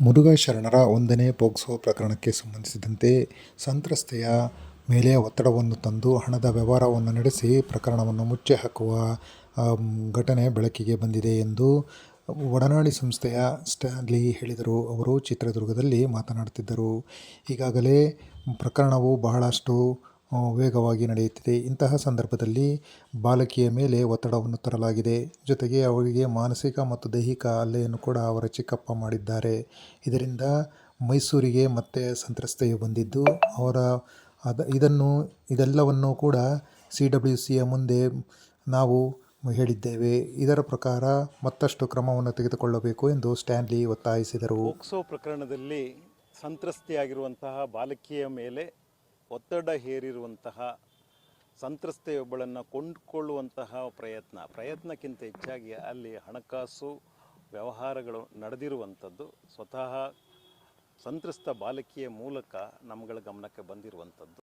ಮುರುಘಾ ಶರಣರ ಒಂದನೇ ಪೋಕ್ಸೋ ಪ್ರಕರಣಕ್ಕೆ ಸಂಬಂಧಿಸಿದಂತೆ ಸಂತ್ರಸ್ತೆಯ ಮೇಲೆ ಒತ್ತಡವನ್ನು ತಂದು ಹಣದ ವ್ಯವಹಾರವನ್ನು ನಡೆಸಿ ಪ್ರಕರಣವನ್ನು ಮುಚ್ಚಿ ಹಾಕುವ ಘಟನೆ ಬೆಳಕಿಗೆ ಬಂದಿದೆ ಎಂದು ಒಡನಾಡಿ ಸಂಸ್ಥೆಯ ಸ್ಟ್ಯಾನ್ಲಿ ಹೇಳಿದರು. ಅವರು ಚಿತ್ರದುರ್ಗದಲ್ಲಿ ಮಾತನಾಡುತ್ತಿದ್ದರು. ಈಗಾಗಲೇ ಪ್ರಕರಣವು ಬಹಳಷ್ಟು ವೇಗವಾಗಿ ನಡೆಯುತ್ತಿದೆ. ಇಂತಹ ಸಂದರ್ಭದಲ್ಲಿ ಬಾಲಕಿಯ ಮೇಲೆ ಒತ್ತಡವನ್ನು ತರಲಾಗಿದೆ. ಜೊತೆಗೆ ಅವರಿಗೆ ಮಾನಸಿಕ ಮತ್ತು ದೈಹಿಕ ಅಲ್ಲೆಯನ್ನು ಕೂಡ ಅವರ ಚಿಕ್ಕಪ್ಪ ಮಾಡಿದ್ದಾರೆ. ಇದರಿಂದ ಮೈಸೂರಿಗೆ ಮತ್ತೆ ಸಂತ್ರಸ್ತೆಯು ಬಂದಿದ್ದು, ಅವರ ಅದ, ಇದನ್ನು, ಇದೆಲ್ಲವನ್ನು ಕೂಡ ಸಿ ಡಬ್ಲ್ಯೂ ಸಿಯ ಮುಂದೆ ನಾವು ಹೇಳಿದ್ದೇವೆ. ಇದರ ಪ್ರಕಾರ ಮತ್ತಷ್ಟು ಕ್ರಮವನ್ನು ತೆಗೆದುಕೊಳ್ಳಬೇಕು ಎಂದು ಸ್ಟ್ಯಾನ್ಲಿ ಒತ್ತಾಯಿಸಿದರು. ಪೋಕ್ಸೋ ಪ್ರಕರಣದಲ್ಲಿ ಸಂತ್ರಸ್ತೆಯಾಗಿರುವಂತಹ ಬಾಲಕಿಯ ಮೇಲೆ ಒತ್ತಡ ಹೇರಿರುವಂತಹ ಸಂತ್ರಸ್ತೆಯೊಬ್ಬಳನ್ನು ಕೊಂಡುಕೊಳ್ಳುವಂತಹ ಪ್ರಯತ್ನ, ಪ್ರಯತ್ನಕ್ಕಿಂತ ಹೆಚ್ಚಾಗಿ ಅಲ್ಲಿ ಹಣಕಾಸು ವ್ಯವಹಾರಗಳು ನಡೆದಿರುವಂಥದ್ದು, ಸ್ವತಃ ಸಂತ್ರಸ್ತ ಬಾಲಕಿಯ ಮೂಲಕ ನಮ್ಮಗಳ ಗಮನಕ್ಕೆ ಬಂದಿರುವಂಥದ್ದು.